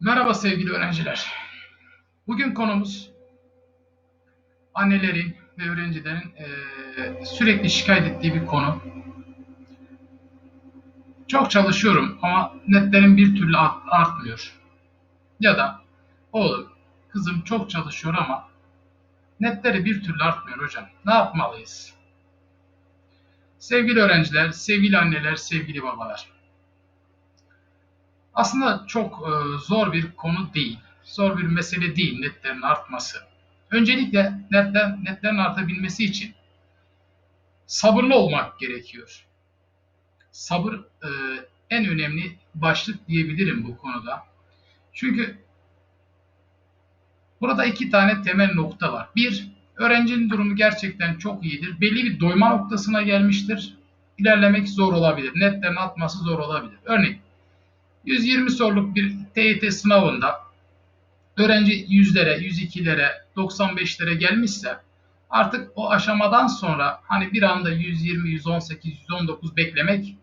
Merhaba sevgili öğrenciler. Bugün konumuz annelerin ve öğrencilerin eee, sürekli şikayet ettiği bir konu. Çok çalışıyorum ama netlerim bir türlü art- artmıyor. Ya da oğlum, kızım çok çalışıyor ama netleri bir türlü artmıyor hocam. Ne yapmalıyız? Sevgili öğrenciler, sevgili anneler, sevgili babalar. Aslında çok e, zor bir konu değil. Zor bir mesele değil netlerin artması. Öncelikle netler, netlerin artabilmesi için sabırlı olmak gerekiyor. Sabır e, en önemli başlık diyebilirim bu konuda. Çünkü burada iki tane temel nokta var. Bir, öğrencinin durumu gerçekten çok iyidir. Belli bir doyma noktasına gelmiştir. İlerlemek zor olabilir. Netlerin artması zor olabilir. Örneğin 120 soruluk bir TYT sınavında öğrenci yüzlere, 102'lere, 95'lere gelmişse artık o aşamadan sonra hani bir anda 120, 118, 119 beklemek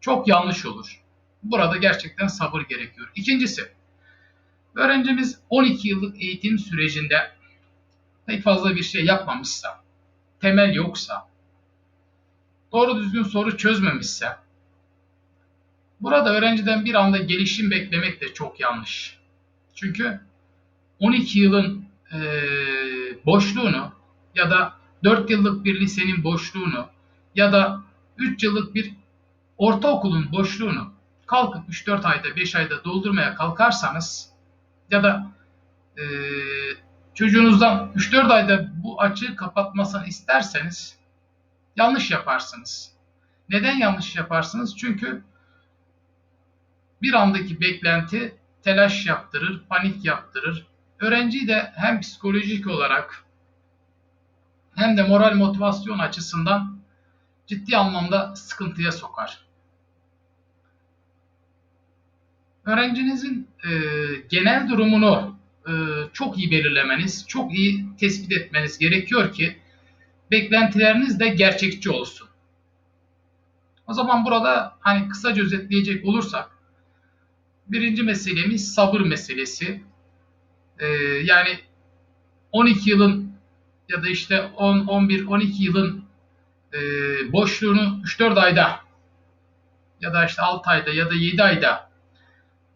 çok yanlış olur. Burada gerçekten sabır gerekiyor. İkincisi, öğrencimiz 12 yıllık eğitim sürecinde pek fazla bir şey yapmamışsa, temel yoksa, doğru düzgün soru çözmemişse, Burada öğrenciden bir anda gelişim beklemek de çok yanlış. Çünkü 12 yılın e, boşluğunu ya da 4 yıllık bir lisenin boşluğunu ya da 3 yıllık bir ortaokulun boşluğunu kalkıp 3-4 ayda 5 ayda doldurmaya kalkarsanız ya da e, çocuğunuzdan 3-4 ayda bu açığı kapatmasını isterseniz yanlış yaparsınız. Neden yanlış yaparsınız? Çünkü bir andaki beklenti telaş yaptırır, panik yaptırır. Öğrenciyi de hem psikolojik olarak hem de moral motivasyon açısından ciddi anlamda sıkıntıya sokar. Öğrencinizin e, genel durumunu e, çok iyi belirlemeniz, çok iyi tespit etmeniz gerekiyor ki beklentileriniz de gerçekçi olsun. O zaman burada hani kısaca özetleyecek olursak Birinci meselemiz sabır meselesi. Ee, yani 12 yılın ya da işte 10, 11, 12 yılın e, boşluğunu 3-4 ayda ya da işte 6 ayda ya da 7 ayda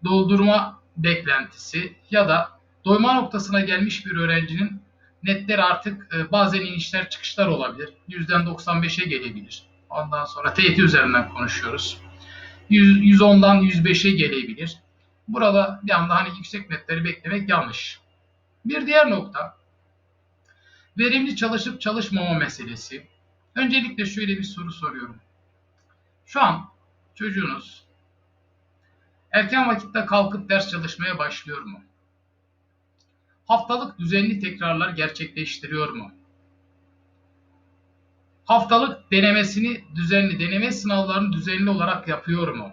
doldurma beklentisi ya da doyma noktasına gelmiş bir öğrencinin netler artık e, bazen inişler çıkışlar olabilir. Yüzden 95'e gelebilir. Ondan sonra TYT üzerinden konuşuyoruz. 110'dan 105'e gelebilir. Burada bir anda hani yüksek netleri beklemek yanlış. Bir diğer nokta verimli çalışıp çalışmama meselesi. Öncelikle şöyle bir soru soruyorum. Şu an çocuğunuz erken vakitte kalkıp ders çalışmaya başlıyor mu? Haftalık düzenli tekrarlar gerçekleştiriyor mu? Haftalık denemesini düzenli, deneme sınavlarını düzenli olarak yapıyor mu?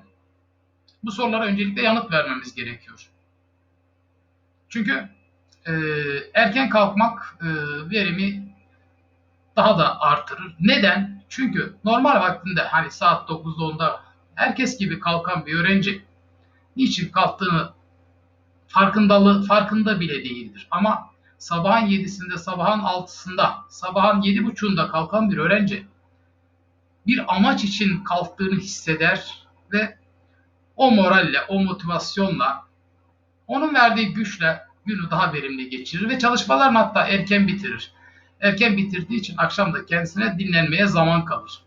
Bu sorulara öncelikle yanıt vermemiz gerekiyor. Çünkü e, erken kalkmak e, verimi daha da artırır. Neden? Çünkü normal vaktinde hani saat 9'da 10'da herkes gibi kalkan bir öğrenci niçin kalktığını farkındalığı farkında bile değildir. Ama sabahın 7'sinde, sabahın 6'sında, sabahın 7.30'unda kalkan bir öğrenci bir amaç için kalktığını hisseder ve o moralle, o motivasyonla, onun verdiği güçle günü daha verimli geçirir ve çalışmalarını hatta erken bitirir. Erken bitirdiği için akşam da kendisine dinlenmeye zaman kalır.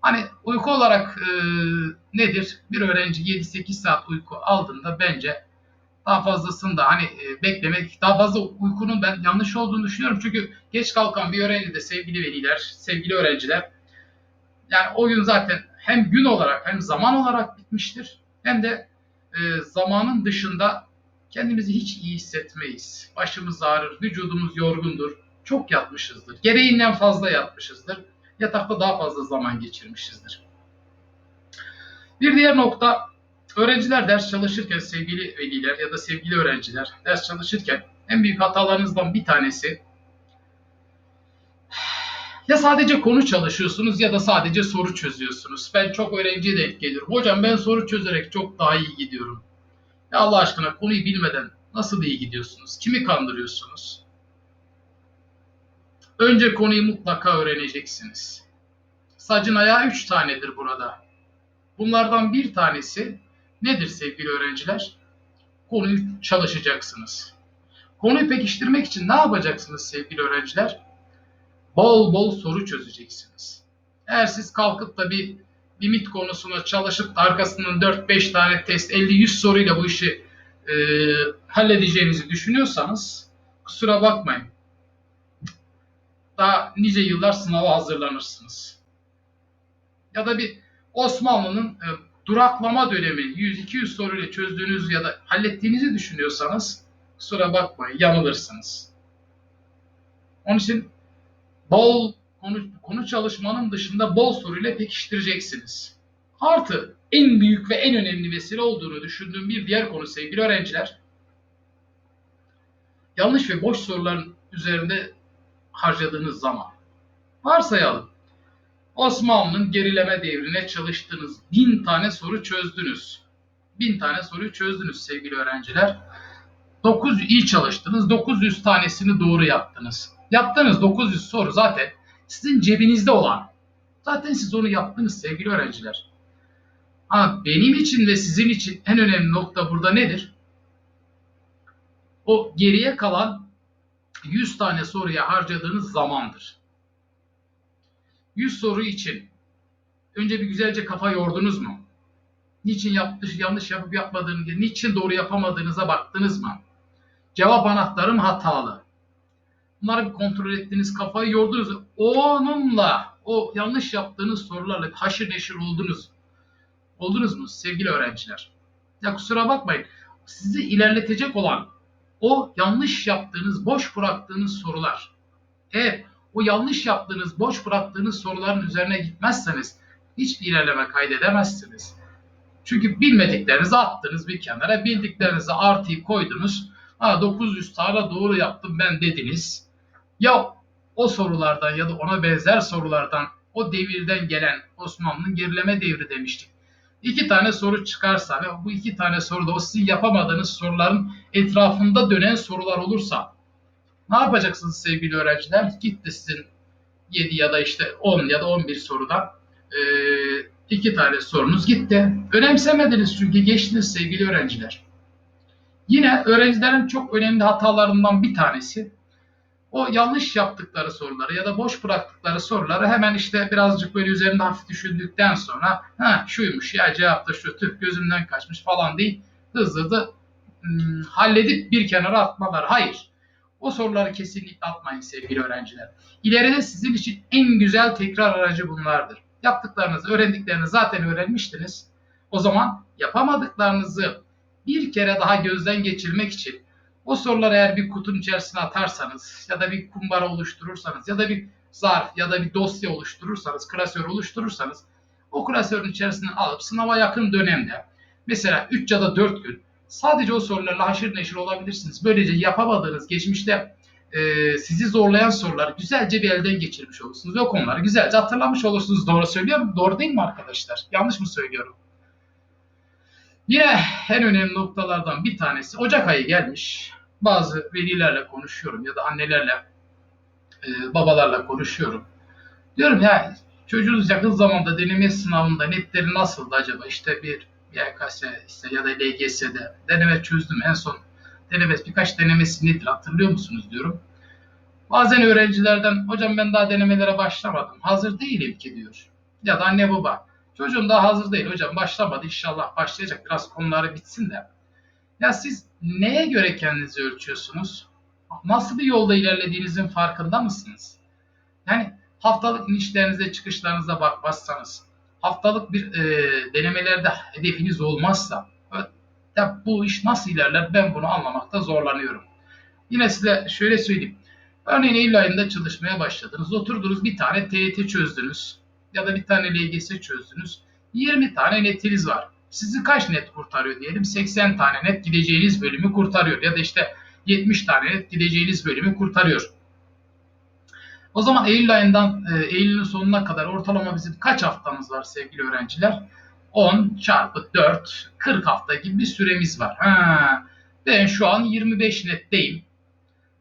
Hani uyku olarak e, nedir? Bir öğrenci 7-8 saat uyku aldığında bence daha fazlasını da hani e, beklemek, daha fazla uykunun ben yanlış olduğunu düşünüyorum. Çünkü geç kalkan bir öğrenci de sevgili veliler, sevgili öğrenciler yani o gün zaten hem gün olarak hem zaman olarak bitmiştir. Hem de e, zamanın dışında kendimizi hiç iyi hissetmeyiz. Başımız ağrır, vücudumuz yorgundur. Çok yatmışızdır. Gereğinden fazla yatmışızdır. Yatakta daha fazla zaman geçirmişizdir. Bir diğer nokta öğrenciler ders çalışırken sevgili veliler ya da sevgili öğrenciler ders çalışırken en büyük hatalarınızdan bir tanesi ya sadece konu çalışıyorsunuz ya da sadece soru çözüyorsunuz. Ben çok öğrenciye denk geliyorum. Hocam ben soru çözerek çok daha iyi gidiyorum. Ya Allah aşkına konuyu bilmeden nasıl iyi gidiyorsunuz? Kimi kandırıyorsunuz? Önce konuyu mutlaka öğreneceksiniz. Sacın ayağı üç tanedir burada. Bunlardan bir tanesi nedir sevgili öğrenciler? Konuyu çalışacaksınız. Konuyu pekiştirmek için ne yapacaksınız sevgili öğrenciler? Bol bol soru çözeceksiniz. Eğer siz kalkıp da bir limit konusuna çalışıp da arkasından 4-5 tane test 50-100 soruyla bu işi e, halledeceğinizi düşünüyorsanız kusura bakmayın. Daha nice yıllar sınava hazırlanırsınız. Ya da bir Osmanlı'nın e, duraklama dönemi 100-200 soruyla çözdüğünüz ya da hallettiğinizi düşünüyorsanız kusura bakmayın yanılırsınız. Onun için bol konu, konu çalışmanın dışında bol soruyla pekiştireceksiniz. Artı en büyük ve en önemli vesile olduğunu düşündüğüm bir diğer konu sevgili öğrenciler. Yanlış ve boş soruların üzerinde harcadığınız zaman. Varsayalım. Osmanlı'nın gerileme devrine çalıştınız. Bin tane soru çözdünüz. Bin tane soruyu çözdünüz sevgili öğrenciler. 9 iyi çalıştınız. 900 tanesini doğru yaptınız. Yaptığınız 900 soru zaten sizin cebinizde olan. Zaten siz onu yaptınız sevgili öğrenciler. Ha, benim için ve sizin için en önemli nokta burada nedir? O geriye kalan 100 tane soruya harcadığınız zamandır. 100 soru için önce bir güzelce kafa yordunuz mu? Niçin yanlış, yanlış yapıp yapmadığınızı, niçin doğru yapamadığınıza baktınız mı? Cevap anahtarım hatalı. Bunları bir kontrol ettiniz, kafayı yordunuz. Onunla, o yanlış yaptığınız sorularla haşır neşir oldunuz. Oldunuz mu sevgili öğrenciler? Ya kusura bakmayın. Sizi ilerletecek olan o yanlış yaptığınız, boş bıraktığınız sorular. Eğer o yanlış yaptığınız, boş bıraktığınız soruların üzerine gitmezseniz hiçbir ilerleme kaydedemezsiniz. Çünkü bilmediklerinizi attınız bir kenara, bildiklerinizi artıyı koydunuz. Ha 900 tane doğru yaptım ben dediniz. Ya o sorulardan ya da ona benzer sorulardan o devirden gelen Osmanlı'nın gerileme devri demiştik. İki tane soru çıkarsa ve bu iki tane soruda o sizin yapamadığınız soruların etrafında dönen sorular olursa ne yapacaksınız sevgili öğrenciler? Gitti sizin 7 ya da işte 10 ya da 11 sorudan e, iki tane sorunuz gitti. Önemsemediniz çünkü geçtiniz sevgili öğrenciler. Yine öğrencilerin çok önemli hatalarından bir tanesi o yanlış yaptıkları soruları ya da boş bıraktıkları soruları hemen işte birazcık böyle üzerinde hafif düşündükten sonra ha şuymuş ya cevap da şu tüh gözümden kaçmış falan değil hızlı hızlı hmm, halledip bir kenara atmalar. Hayır. O soruları kesinlikle atmayın sevgili öğrenciler. İleride sizin için en güzel tekrar aracı bunlardır. Yaptıklarınızı, öğrendiklerinizi zaten öğrenmiştiniz. O zaman yapamadıklarınızı bir kere daha gözden geçirmek için o soruları eğer bir kutunun içerisine atarsanız ya da bir kumbara oluşturursanız ya da bir zarf ya da bir dosya oluşturursanız, klasör oluşturursanız o klasörün içerisine alıp sınava yakın dönemde mesela 3 ya da 4 gün sadece o sorularla haşır neşir olabilirsiniz. Böylece yapamadığınız geçmişte e, sizi zorlayan soruları güzelce bir elden geçirmiş olursunuz ve o konuları güzelce hatırlamış olursunuz. Doğru söylüyorum. Doğru değil mi arkadaşlar? Yanlış mı söylüyorum? Yine en önemli noktalardan bir tanesi Ocak ayı gelmiş. Bazı velilerle konuşuyorum ya da annelerle, e, babalarla konuşuyorum. Diyorum ya çocuğunuz yakın zamanda deneme sınavında netleri nasıldı acaba? İşte bir YKS işte ya da LGS'de deneme çözdüm en son deneme birkaç denemesi nedir hatırlıyor musunuz diyorum. Bazen öğrencilerden hocam ben daha denemelere başlamadım. Hazır değilim ki diyor. Ya da anne baba çocuğum daha hazır değil hocam başlamadı inşallah başlayacak biraz konuları bitsin de. Ya siz neye göre kendinizi ölçüyorsunuz? Nasıl bir yolda ilerlediğinizin farkında mısınız? Yani haftalık inişlerinize çıkışlarınıza bakmazsanız, haftalık bir e, denemelerde hedefiniz olmazsa ya bu iş nasıl ilerler ben bunu anlamakta zorlanıyorum. Yine size şöyle söyleyeyim. Örneğin Eylül ayında çalışmaya başladınız. Oturdunuz bir tane TYT çözdünüz. Ya da bir tane LGS çözdünüz. 20 tane netiniz var. Sizi kaç net kurtarıyor diyelim? 80 tane net gideceğiniz bölümü kurtarıyor. Ya da işte 70 tane net gideceğiniz bölümü kurtarıyor. O zaman Eylül ayından e, Eylül'ün sonuna kadar ortalama bizim kaç haftamız var sevgili öğrenciler? 10 çarpı 4 40 hafta gibi bir süremiz var. Ha, ben şu an 25 netteyim.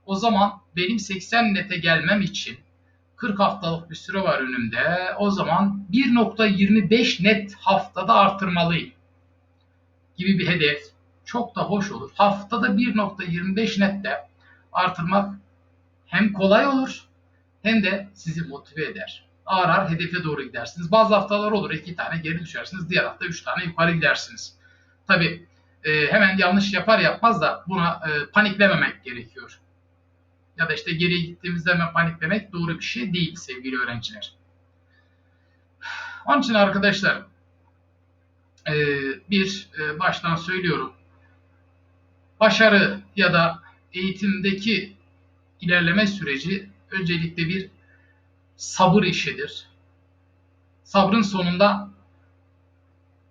O zaman benim 80 nete gelmem için 40 haftalık bir süre var önümde. O zaman 1.25 net haftada artırmalıyım gibi bir hedef çok da hoş olur. Haftada 1.25 nette artırmak hem kolay olur hem de sizi motive eder. Ağır ağır hedefe doğru gidersiniz. Bazı haftalar olur iki tane geri düşersiniz. Diğer hafta üç tane yukarı gidersiniz. Tabi e, hemen yanlış yapar yapmaz da buna e, paniklememek gerekiyor. Ya da işte geriye gittiğimizde hemen paniklemek doğru bir şey değil sevgili öğrenciler. Onun için arkadaşlar e, bir e, baştan söylüyorum. Başarı ya da eğitimdeki ilerleme süreci öncelikle bir sabır işidir. Sabrın sonunda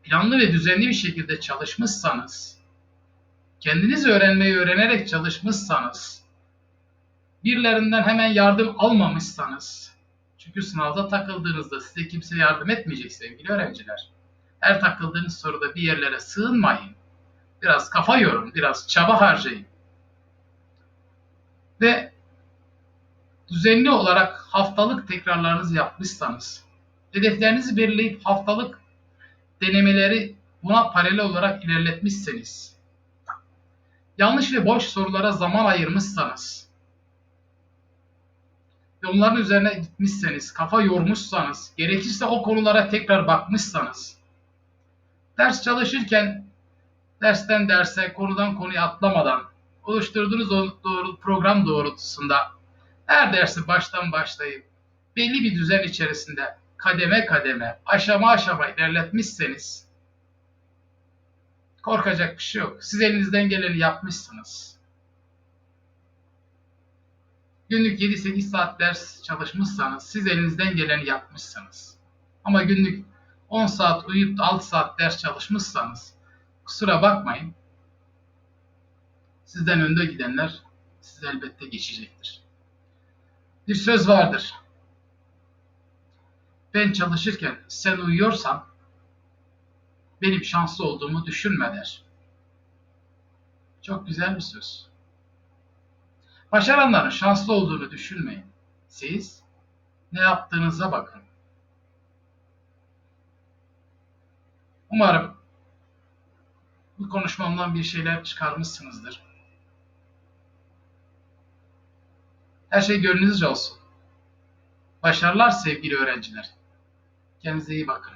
planlı ve düzenli bir şekilde çalışmışsanız, kendiniz öğrenmeyi öğrenerek çalışmışsanız, birilerinden hemen yardım almamışsanız, çünkü sınavda takıldığınızda size kimse yardım etmeyecek sevgili öğrenciler. Her takıldığınız soruda bir yerlere sığınmayın. Biraz kafa yorun, biraz çaba harcayın. Ve düzenli olarak haftalık tekrarlarınızı yapmışsanız, hedeflerinizi belirleyip haftalık denemeleri buna paralel olarak ilerletmişseniz, yanlış ve boş sorulara zaman ayırmışsanız, ve onların üzerine gitmişseniz, kafa yormuşsanız, gerekirse o konulara tekrar bakmışsanız, ders çalışırken dersten derse, konudan konuya atlamadan, oluşturduğunuz doğru, program doğrultusunda her dersi baştan başlayıp belli bir düzen içerisinde kademe kademe, aşama aşama ilerletmişseniz korkacak bir şey yok. Siz elinizden geleni yapmışsınız. Günlük 7-8 saat ders çalışmışsanız siz elinizden geleni yapmışsınız. Ama günlük 10 saat uyuyup da 6 saat ders çalışmışsanız kusura bakmayın. Sizden önde gidenler siz elbette geçecektir. Bir söz vardır. Ben çalışırken sen uyuyorsan benim şanslı olduğumu düşünme der. Çok güzel bir söz. Başaranların şanslı olduğunu düşünmeyin. Siz ne yaptığınıza bakın. Umarım bu konuşmamdan bir şeyler çıkarmışsınızdır. Her şey gönlünüzce olsun. Başarılar sevgili öğrenciler. Kendinize iyi bakın.